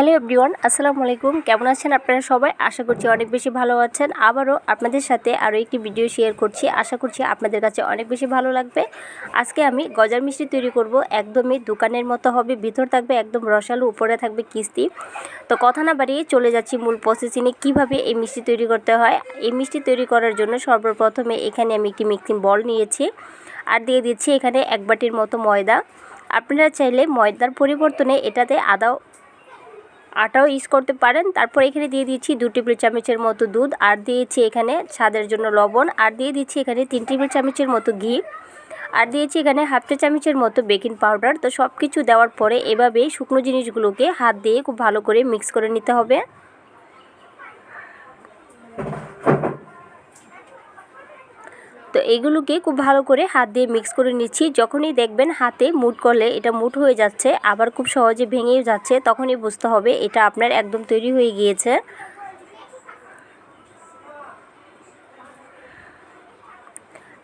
Hello everyone, আসসালামু আলাইকুম। কেমন আছেন আপনারা সবাই? আশা করছি অনেক বেশি ভালো আছেন। আবারও আপনাদের সাথে আরও একটি ভিডিও শেয়ার করছি। আশা করছি আপনাদের কাছে অনেক বেশি ভালো লাগবে। আজকে আমি গজার মিষ্টি তৈরি করব। একদমই দোকানের মতো হবে। ভিতর থাকবে একদম রসালো, উপরে থাকবে কিস্তি। তো কথা না বাড়িয়ে চলে যাচ্ছি মূল প্রসেসিংয়ে কীভাবে এই মিষ্টি তৈরি করতে হয়? এই মিষ্টি তৈরি করার জন্য সর্বপ্রথমে এখানে আমি একটি মিক্সিং বল নিয়েছি। আর দিয়ে দিচ্ছি এখানে এক বাটির মতো ময়দা। আপনারা চাইলে ময়দার পরিবর্তনে এটাতে আদাও আটাও ইউজ করতে পারেন। তারপর এখানে দিয়ে দিচ্ছি দু টেবিল চামচের মতো দুধ আর দিয়েছি এখানে স্বাদের জন্য লবণ আর দিয়ে দিচ্ছি এখানে তিন টেবিল চামচের মতো ঘি আর দিয়েছি এখানে হাফ চা চামচের মতো বেকিং পাউডার। তো সব কিছু দেওয়ার পরে এভাবেই শুকনো জিনিসগুলোকে হাত দিয়ে খুব ভালো করে মিক্স করে নিতে হবে। এগুলোকে খুব ভালো করে হাত দিয়ে মিক্স করে নিচ্ছি। যখনই দেখবেন হাতে মুট করলে এটা মুট হয়ে যাচ্ছে, আবার খুব সহজে ভেঙেও যাচ্ছে, তখনই বুঝতে হবে এটা আপনার একদম তৈরি হয়ে গিয়েছে।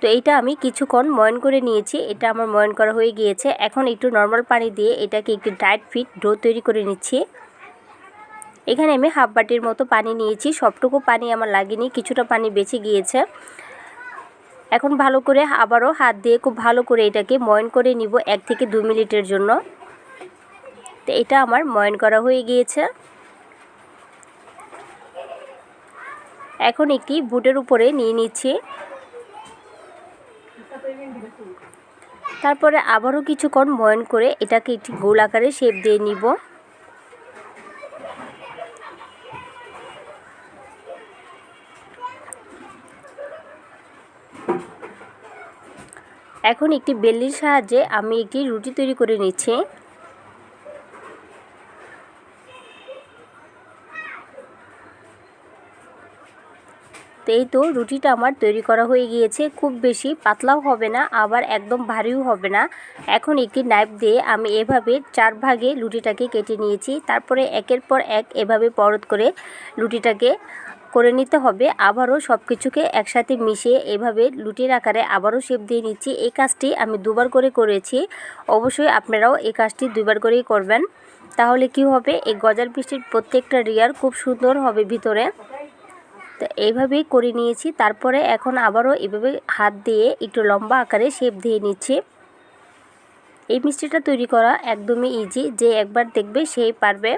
তো এইটা আমি কিছুক্ষণ ময়ন করে নিয়েছি, এটা আমার ময়ন করা হয়ে গিয়েছে। এখন একটু নর্মাল পানি দিয়ে এটাকে একটু ডায়েট ফিট ডো তৈরি করে নিচ্ছি। এখানে আমি হাফ বাটির মতো পানি নিয়েছি, সবটুকু পানি আমার লাগেনি, কিছুটা পানি বেঁচে গিয়েছে। এখন ভালো করে আবারও হাত দিয়ে খুব ভালো করে এটাকে ময়ন করে নিব এক থেকে দু মিনিটের জন্য। তো এটা আমার ময়ন করা হয়ে গিয়েছে। এখন একটি বুটের উপরে নিয়ে নিচ্ছি। তারপরে আবারও কিছুক্ষণ ময়ন করে এটাকে একটি গোল আকারে শেপ দিয়ে নিব। এখন একটি বেল্লির সাহায্যে আমি একটি রুটি তৈরি করে নিচ্ছি। তো এই তো রুটিটা আমার তৈরি করা হয়ে গিয়েছে। খুব বেশি পাতলাও হবে না, আবার একদম ভারীও হবে না। এখন একটি নাইফ দিয়ে আমি এভাবে চার ভাগে রুটিটাকে কেটে নিয়েছি। তারপরে একের পর এক এভাবে পরত করে রুটিটাকে করে নিতে হবে। আবারও সব কিছুকে একসাথে মিশিয়ে এভাবে লুটির আকারে আবারও শেপ দিয়ে নিচ্ছি। এই কাজটি আমি দুবার করে করেছি। অবশ্যই আপনারাও এই কাজটি দুবার করেই করবেন। তাহলে কি হবে? এই গজার পিষ্টির প্রত্যেকটা রিয়ার খুব সুন্দর হবে ভিতরে। তো এইভাবেই করে নিয়েছি। তারপরে এখন আবারও এভাবে হাত দিয়ে একটু লম্বা আকারে শেপ দিয়ে নিচ্ছি। এই মিষ্টিটা তৈরি করা একদমই ইজি যে একবার দেখবে সেই পারবে।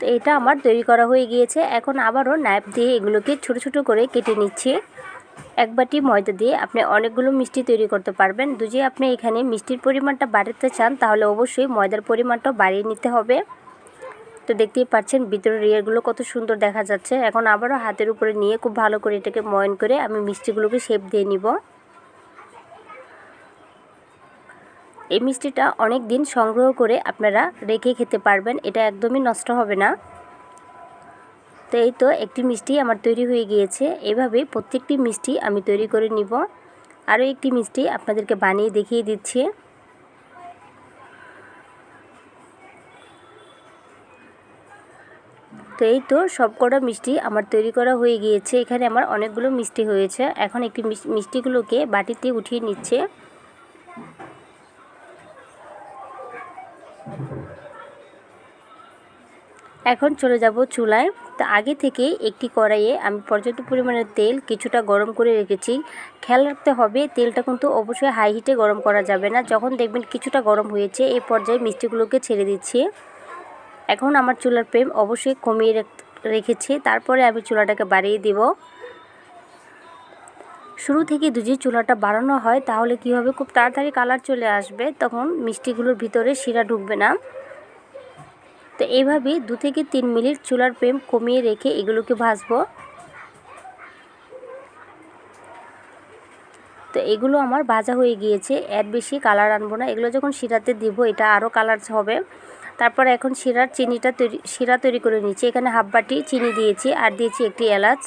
তো এটা আমার তৈরি করা হয়ে গিয়েছে। এখন আবারও নাইফ দিয়ে এগুলোকে ছোট ছোট করে কেটে নিচ্ছি। এক বাটি ময়দা দিয়ে আপনি অনেকগুলো মিষ্টি তৈরি করতে পারবেন। যদি আপনি এখানে মিষ্টির পরিমাণটা বাড়াতে চান, তাহলে অবশ্যই ময়দার পরিমাণটা বাড়িয়ে নিতে হবে। তো দেখতেই পাচ্ছেন, ভিতরের রিয়ারগুলো কত সুন্দর দেখা যাচ্ছে। এখন আবারও হাতের উপরে নিয়ে খুব ভালো করে এটাকে ময়ন করে আমি মিষ্টিগুলোকে শেপ দিয়ে নিব। এই মিষ্টিটা অনেক দিন সংগ্রহ করে আপনারা রেখে খেতে পারবেন, এটা একদমই নষ্ট হবে না। তো এই তো একটি মিষ্টি আমার তৈরি হয়ে গিয়েছে, এভাবে প্রত্যেকটি মিষ্টি আমি তৈরি করে নিব। আরও একটি মিষ্টি আপনাদেরকে বানিয়ে দেখিয়ে দিচ্ছি। তো এই তো সব কটা মিষ্টি আমার তৈরি করা হয়ে গিয়েছে, এখানে আমার অনেকগুলো মিষ্টি হয়েছে। এখন একটি মিষ্টিগুলোকে বাটিতে উঠিয়ে নিচ্ছে। এখন চলে যাব চুলায়। তা আগে থেকে একটি কড়াইয়ে আমি পর্যাপ্ত পরিমাণে তেল কিছুটা গরম করে রেখেছি। খেয়াল রাখতে হবে, তেলটা কিন্তু অবশ্যই হাই হিটে গরম করা যাবে না। যখন দেখবেন কিছুটা গরম হয়েছে এই পর্যায়ে মিষ্টিগুলোকে ছেড়ে দিচ্ছি। এখন আমার চুলার প্রেম অবশ্যই কমিয়ে রেখেছি। তারপরে আমি চুলাটাকে বাড়িয়ে দিব। শুরু থেকে যদি চুলাটা বাড়ানো হয়, তাহলে কী হবে? খুব তাড়াতাড়ি কালার চলে আসবে। তখন মিষ্টিগুলোর ভিতরে শিরা ঢুকবে না। তো এইভাবেই দু থেকে তিন মিনিট চুলার ফ্লেম কমিয়ে রেখে এগুলোকে ভাজবো। তো এগুলো আমার ভাজা হয়ে গিয়েছে, এর বেশি কালার আনব না। এগুলো যখন শিরাতে দিব, এটা আরও কালার হবে। তারপর এখন শিরার চিনিটা তৈরি, শিরা তৈরি করে নিচ্ছি। এখানে হাফ বাটি চিনি দিয়েছি আর দিয়েছি একটি এলাচ।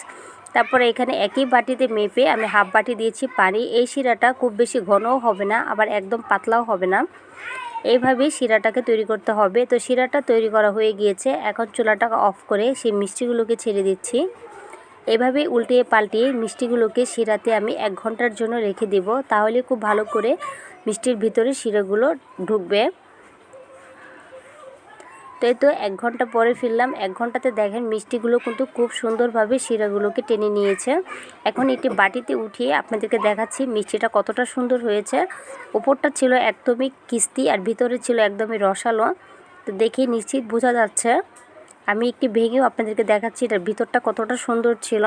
তারপরে এখানে একই বাটিতে মেপে আমি হাফ বাটি দিয়েছি পানি। এই শিরাটা খুব বেশি ঘনও হবে না, আবার একদম পাতলাও হবে না। এইভাবেই শিরাটাকে তৈরি করতে হবে। তো শিরাটা তৈরি করা হয়ে গিয়েছে। এখন চুলাটা অফ করে সেই মিষ্টিগুলোকে ছেড়ে দিচ্ছি। এভাবে উল্টিয়ে পাল্টিয়ে মিষ্টিগুলোকে শিরাতে আমি এক ঘণ্টার জন্য রেখে দেব। তাহলে খুব ভালো করে মিষ্টির ভিতরে শিরাগুলো ঢুকবে। তো এই তো এক ঘণ্টা পরে ফিরলাম। এক ঘন্টাতে দেখেন মিষ্টিগুলো কিন্তু খুব সুন্দরভাবে শিরাগুলোকে টেনে নিয়েছে। এখন একটি বাটিতে উঠিয়ে আপনাদেরকে দেখাচ্ছি মিষ্টিটা কতটা সুন্দর হয়েছে। ওপরটা ছিল একদমই কিস্তি আর ভিতরে ছিল একদমই রসালো। তো দেখে নিশ্চিত বোঝা যাচ্ছে। আমি একটি ভেঙেও আপনাদেরকে দেখাচ্ছি এটার ভিতরটা কতটা সুন্দর ছিল।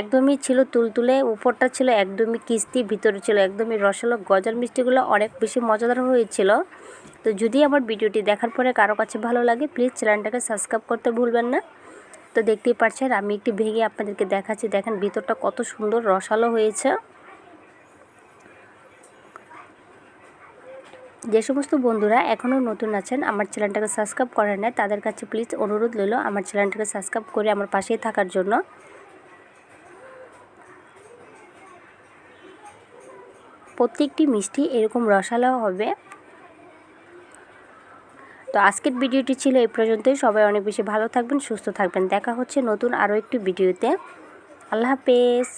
একদমই ছিল তুলতুলে, উপরটা ছিল একদমই কিস্তি, ভিতরে ছিল একদমই রসালো গজার মিষ্টিগুলো অনেক বেশি মজাদার হয়েছিল। তো যদি আমার ভিডিওটি দেখার পরে কারও কাছে ভালো লাগে প্লিজ চ্যানেলটাকে সাবস্ক্রাইব করতে ভুলবেন না। তো দেখতেই পাচ্ছেন, আমি একটি ভেঙে আপনাদেরকে দেখাচ্ছি, দেখেন ভিতরটা কত সুন্দর রসালো হয়েছে। যে সমস্ত বন্ধুরা এখনও নতুন আছেন, আমার চ্যানেলটাকে সাবস্ক্রাইব করেন না তাদের কাছে প্লিজ অনুরোধ রইল, আমার চ্যানেলটাকে সাবস্ক্রাইব করে আমার পাশেই থাকার জন্য। প্রত্যেকটি মিষ্টি এরকম রসালো হবে। তো আজকের ভিডিওটি ছিল এই পর্যন্তই। সবাই অনেক বেশি ভালো থাকবেন, সুস্থ থাকবেন। দেখা হচ্ছে নতুন আরও একটি ভিডিওতে। আল্লাহ হাফেজ।